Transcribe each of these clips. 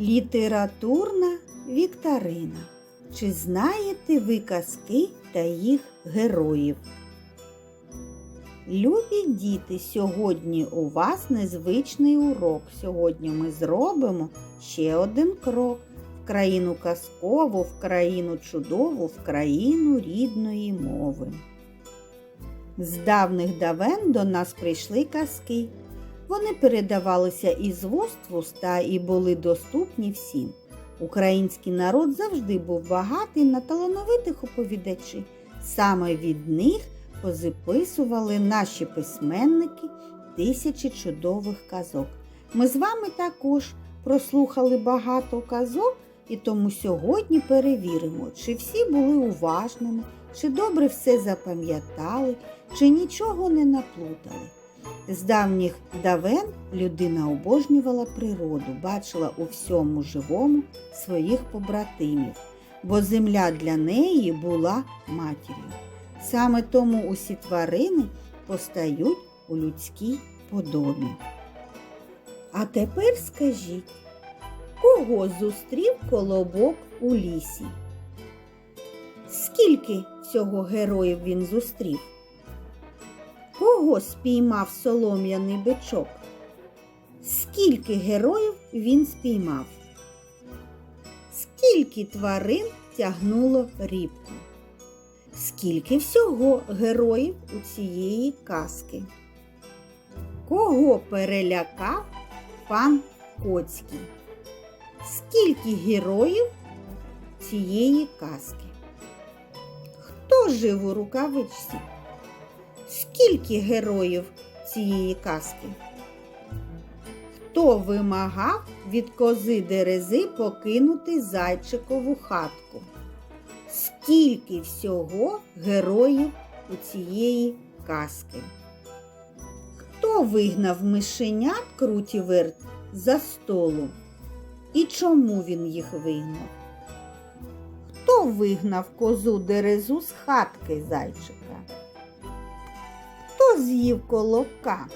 Літературна вікторина. Чи знаєте ви казки та їх героїв? Любі діти, сьогодні у вас незвичний урок. Сьогодні ми зробимо ще один крок в країну казкову, в країну чудову, в країну рідної мови. З давних давен до нас прийшли казки. Вони передавалися із вуст в уста і були доступні всім. Український народ завжди був багатий на талановитих оповідачів. Саме від них позаписували наші письменники тисячі чудових казок. Ми з вами також прослухали багато казок, і тому сьогодні перевіримо, чи всі були уважними, чи добре все запам'ятали, чи нічого не наплутали. З давніх давен людина обожнювала природу, бачила у всьому живому своїх побратимів, бо земля для неї була матір'ю. Саме тому усі тварини постають у людській подобі. А тепер скажіть, кого зустрів колобок у лісі? Скільки всього героїв він зустрів? Кого спіймав солом'яний бичок? Скільки героїв він спіймав? Скільки тварин тягнуло рібку? Скільки всього героїв у цієї казки? Кого перелякав пан Коцький? Скільки героїв цієї казки? Хто жив у рукавичці? Скільки героїв цієї казки? Хто вимагав від кози дерези покинути зайчикову хатку? Скільки всього героїв у цієї казки? Хто вигнав мишенят крутіверт за столу? І чому він їх вигнав? Хто вигнав козу дерезу з хатки зайчика? З'їв колобка?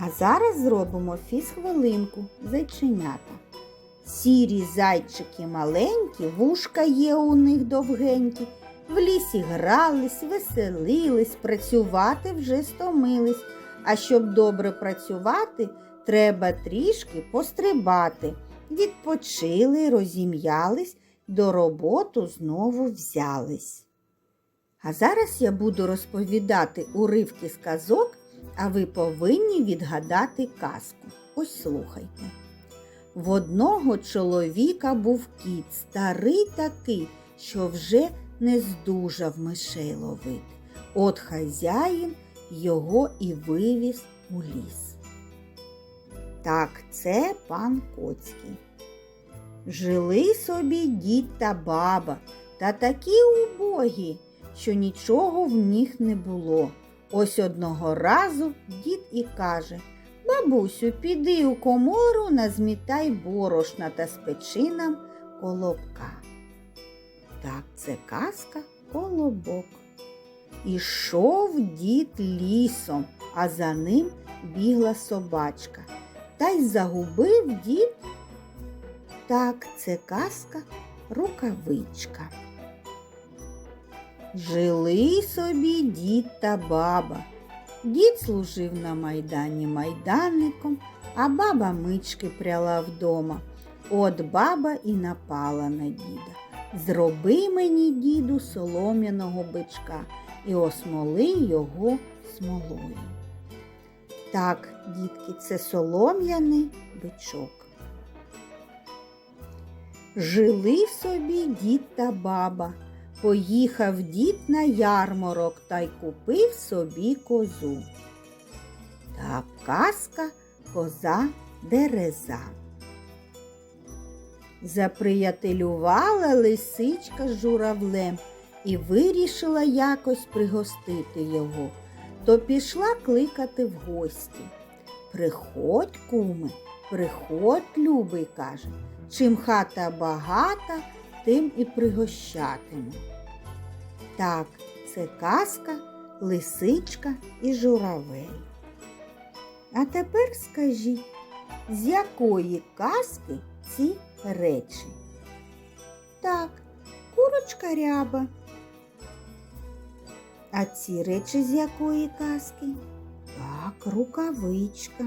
А зараз зробимо фізхвилинку зайченята. Сірі зайчики маленькі, вушка є у них довгенькі. В лісі грались, веселились, працювати вже стомились. А щоб добре працювати, треба трішки пострибати. Відпочили, розім'ялись, до роботи знову взялись. А зараз я буду розповідати уривки з казок, а ви повинні відгадати казку. Ось слухайте. В одного чоловіка був кіт, старий такий, що вже не здужав мишей ловити. От хазяїн його і вивіз у ліс. Так, це пан Коцький. Жили собі дід та баба, та такі убогі, що нічого в них не було. Ось одного разу дід і каже Бабусю, піди у комору, назмітай борошна та спечи нам колобка. Так, це казка колобок. Ішов дід лісом, а за ним бігла собачка. Та й загубив дід. Так, це казка рукавичка. Жили собі дід та баба. Дід служив на майдані майданником, а баба мички пряла вдома. От баба і напала на діда. Зроби мені, діду, солом'яного бичка і осмоли його смолою. Так, дітки, це солом'яний бичок. Жили собі дід та баба. Поїхав дід на ярмарок та й купив собі козу. Та казка коза дереза. Заприятелювала лисичка з журавлем і вирішила якось пригостити його, то пішла кликати в гості. Приходь, куми, приходь, любий, каже, чим хата багата, тим і пригощатиму. Так, це казка, лисичка і журавель. А тепер скажіть, з якої казки ці речі? Так, курочка ряба. А ці речі з якої казки? Так, рукавичка.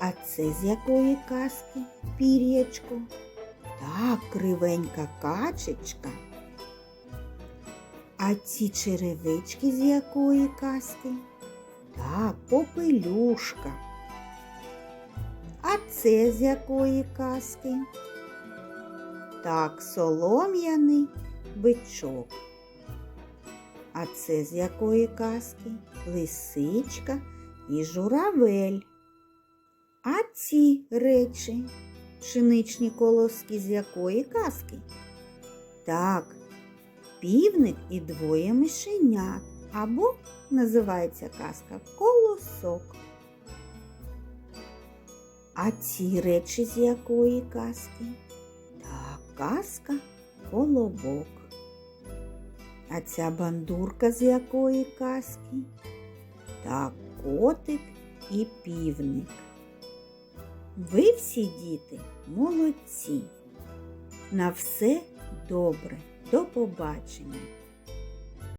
А це з якої казки? Пір'ячко. Так, кривенька качечка. А ці черевички з якої казки? Так, попелюшка. А це з якої казки? Так, солом'яний бичок. А це з якої казки? Лисичка і журавель. А ці речі, пшеничні колоски з якої казки? Так, півник і двоє мишенят. Або називається казка Колосок. А ці речі з якої казки? Так, казка Колобок. А ця бандурка з якої казки? Так, котик і півник. Ви всі діти молодці. На все добре. До побачення.